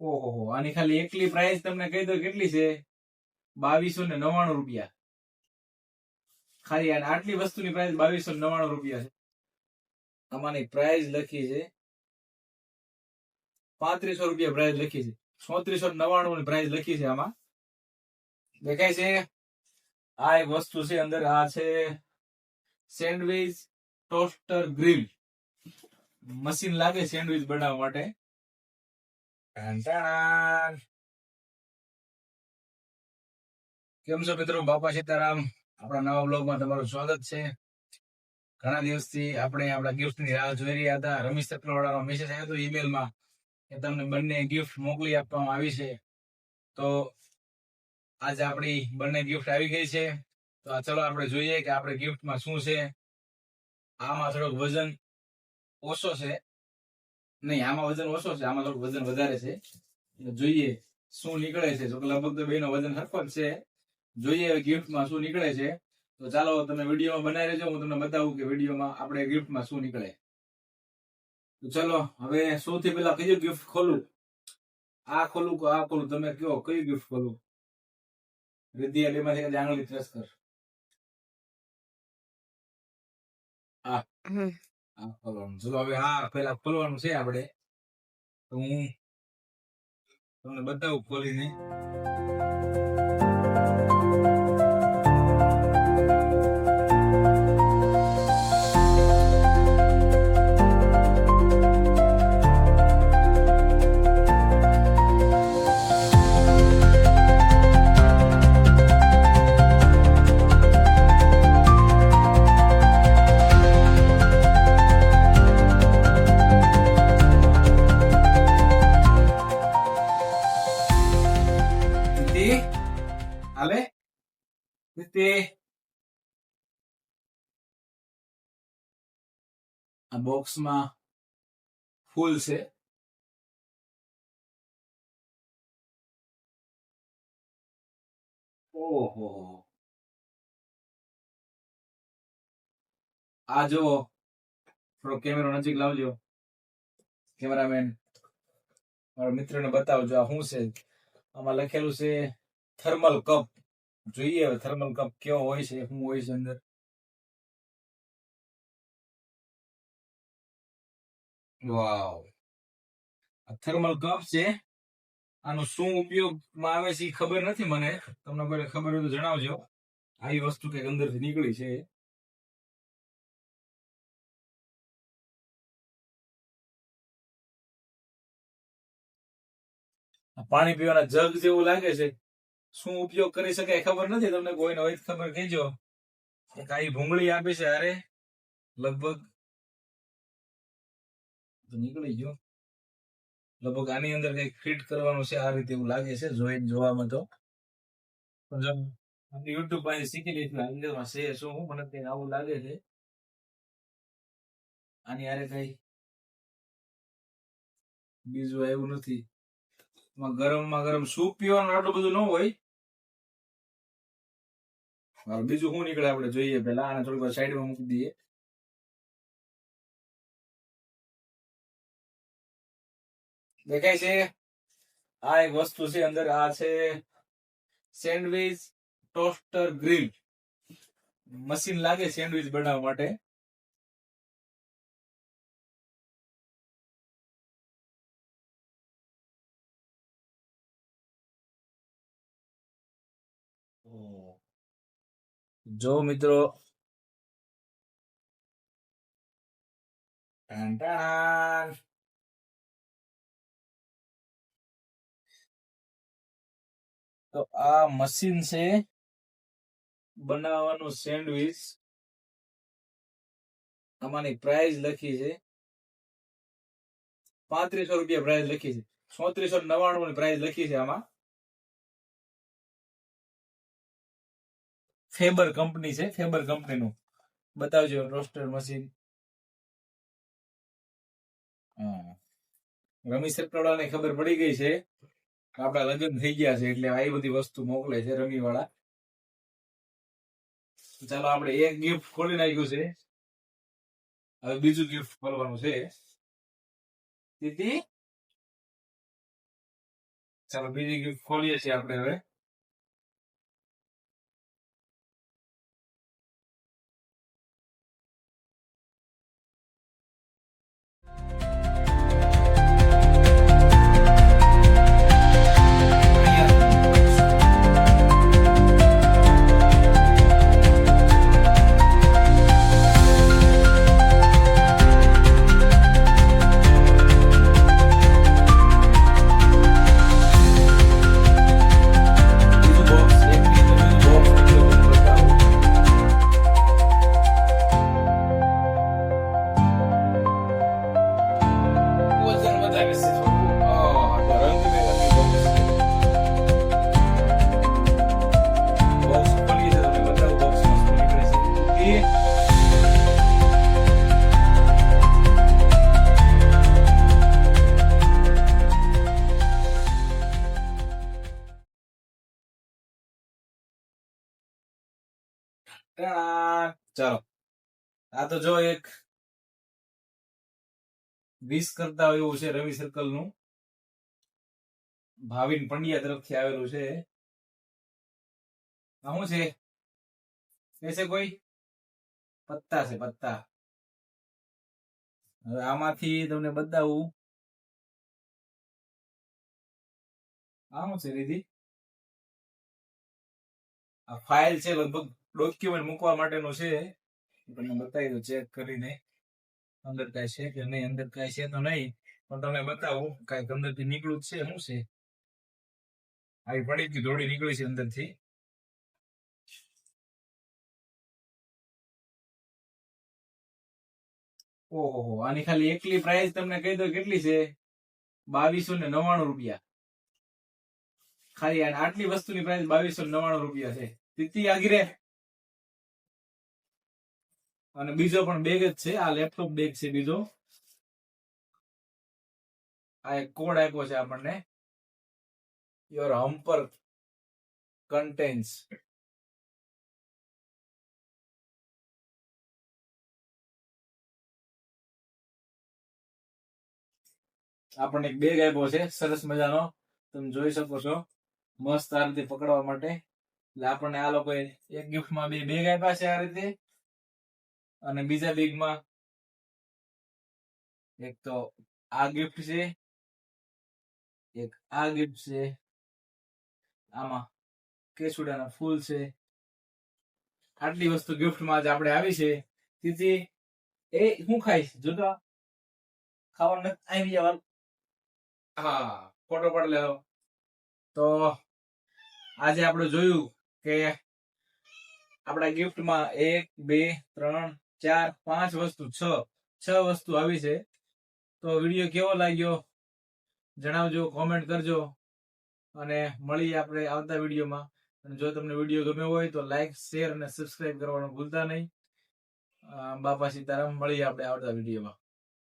ઓહો આની ખાલી એકલી પ્રાઇસ તમને કહી દો કેટલી છે? બાવીસો ને નવ્વાણું રૂપિયા. ખાલી આટલી વસ્તુની પ્રાઇસ બાવીસો નવ્વાણું રૂપિયા છે. આમાંની પ્રાઇસ લખી છે. પાંત્રીસો રૂપિયા પ્રાઇસ લખી છે. ચોત્રીસો નવ્વાણું પ્રાઇસ લખી છે આમાં. દેખાય છે? આ એક વસ્તુ છે અંદર, આ છે સેન્ડવિચ ટોસ્ટર ગ્રીલ મશીન લાગે સેન્ડવિચ બનાવવા માટે. કેમ છો મિત્રો? બાપા સીતારામ. આપણા નવા બ્લોગમાં તમારું સ્વાગત છે. ઘણા દિવસથી આપણે આપણા ગિફ્ટની રાહ જોઈ રહ્યા હતા. રમેશ ચક્રવાળાનો મેસેજ આવ્યો હતો ઈમેલમાં કે તમને બંને ગિફ્ટ મોકલી આપવામાં આવી છે. તો આજે આપણી બંને ગિફ્ટ આવી ગઈ છે. તો ચલો આપણે જોઈએ કે આપણે ગિફ્ટમાં શું છે. આમાં થોડોક વજન ઓછો છે. નહીં, આમાં વજન ઓછો છે, આમાં થોડું વજન વધારે છે. જોઈએ શું નીકળે છે. જો લગભગ તો બેનો વજન સરખો છે. જોઈએ ગિફ્ટમાં શું નીકળે છે. તો ચાલો તમે વિડીયોમાં બનાવી રહેજો હું તમને બતાવું કે વિડીયોમાં આપણે ગિફ્ટમાં શું નીકળે. તો ચલો, હવે સૌથી પહેલા કયું ગિફ્ટ ખોલું? આ ખોલું કે આ ખોલું? તમે કયો કયું ગિફ્ટ ખોલું? રિદ્ધિ કદી આંગળી પ્રેસ કર. હવે હા પેલા ખોલવાનું છે આપણે તો હું તમને બતાવું ખોલીને. આ બોક્સમાં ફૂલ છે. ઓહો. આ જો, થોડો કેમેરો નજીક લાવજો કેમેરામેન મારા મિત્રને બતાવજો આ શું છે. આમાં લખેલું છે થર્મલ કપ જોઈએ થર્મલ કપ કેવો હોય છે, શું હોય છે અંદર. વાવ. થર્મલ કપ છે, આનો શું ઉપયોગમાં આવે છે ખબર નથી મને. તમને કોઈ ખબર હોય તો જણાવજો. આવી વસ્તુ કંઈક અંદરથી નીકળી છે. પાણી પીવાના જગ જેવું લાગે છે. શું ઉપયોગ કરી શકાય ખબર નથી. તમને કોઈને હોય ખબર કહેજો. એક ભૂંગળી આપી છે અરે લગભગ તો નીકળી ગયો. લગભગ આની અંદર કઈ ફિટ કરવાનું છે, આ રીતે એવું લાગે છે જોઈ જોવામાં તો. યુટ્યુબ પાસે શીખી લઈશું અંદરમાં છે શું મને કઈ આવું લાગે છે? આની આરે કઈ બીજું આવ્યું નથી. ગરમમાં ગરમ સૂપ પીવાનું આટલું બધું ન હોય. બીજું શું નીકળે આપણે જોઈએ પેલા આને થોડીક સાઈડમાં મૂકી દઈએ. દેખાય છે? આ એક વસ્તુ છે, અંદર આ છે સેન્ડવિચ ટોસ્ટર ગ્રીલ. મશીન લાગે સેન્ડવિચ બનાવવા માટે. જો મિત્રો. ટાણ. તો આ મશીન છે બનાવવાનું સેન્ડવિચ આમાંની પ્રાઇસ લખી છે. પાંત્રીસો રૂપિયા પ્રાઇસ લખી છે. ચોત્રીસો નવ્વાણું પ્રાઇસ લખી છે આમાં. ફેબર કંપની છે ફેબર કંપનીનું બતાવજો રોસ્ટર મશીન રમી સટવાળાને ખબર પડી ગઈ છે. આપડા લગ્ન થઈ ગયા છે એટલે આવી બધી વસ્તુ મોકલે છે રમી વાળા ચાલો આપણે એક ગિફ્ટ ખોલી નાખ્યું છે. હવે બીજું ગિફ્ટ ખોલવાનું છે. દીદી? ચાલો બીજી ગિફ્ટ ખોલીએ છીએ આપણે હવે. ચાલો. આ તો જો એક વીસ કરતા એવું છે રવિ સર્કલનું. ભાવિન પંડ્યા તરફથી આવેલું છે. શું છે? કહેશે કોઈ? પત્તા છે, પત્તા. હવે આમાંથી તમને બતાવું. આ શું છે, રીધી? આ ફાઇલ છે લગભગ ડોક્યુમેન્ટ મૂકવા માટેનું છે. તમને બતાવી દઉં ચેક કરીને. અંદર કાંઈ છે કે નહીં? અંદર કાંઈ છે તો નહીં, પણ તમને બતાવું. કાંઈક અંદરથી નીકળું છે. શું છે? આવી પડી ગયું દોડી નીકળી છે અંદરથી. ઓહો, આની ખાલી એકલી પ્રાઇસ તમને કહી દો કેટલી છે? બાવીસો ને નવ્વાણું રૂપિયા. ખાલી આટલી વસ્તુની પ્રાઇસ બાવીસો નવ્વાણું રૂપિયા છે. તીતી આગીરે અને બીજો પણ બેગ જ છે. આ લેપટોપ બેગ છે બીજો. આ એક કોડ આપ્યો છે આપણને. યોર હમ્પર કન્ટેન્સ આપણને એક બેગ આપ્યો છે. સરસ મજાનો. તમે જોઈ શકો છો. મસ્ત આ રીતે પકડવા માટે. એટલે આપણને આ લોકોએ એક ગિફ્ટમાં બે બેગ આપ્યા છે આ રીતે. અને બીજા બેગમાં એક તો આ ગિફ્ટ છે, એક આ ગિફ્ટ છે, આમાં કેસુડાના ફૂલ છે. આટલી વસ્તુ ગિફ્ટમાં જ આપણે આવી છે. તેથી એ હું ખાઈશ? જોતા ખાવાનું આવી જવાનું. હા, ફોટો પણ લેવો. તો આજે આપણે જોયું કે આપણા ગિફ્ટમાં એક, બે, ત્રણ ચાર, પાંચ વસ્તુ, છ છ વસ્તુ આવી છે. તો વીડિયો કેવો લાગ્યો? જણાવજો કોમેન્ટ કરજો. અને મળીએ આપણે આવતા વિડીયોમાં. અને જો તમને વીડિયો ગમ્યો હોય તો લાઈક શેર અને સબસ્ક્રાઈબ કરવાનું ભૂલતા નહીં. બાપા સીતારામ, મળીએ આપણે આવતા વિડીયોમાં.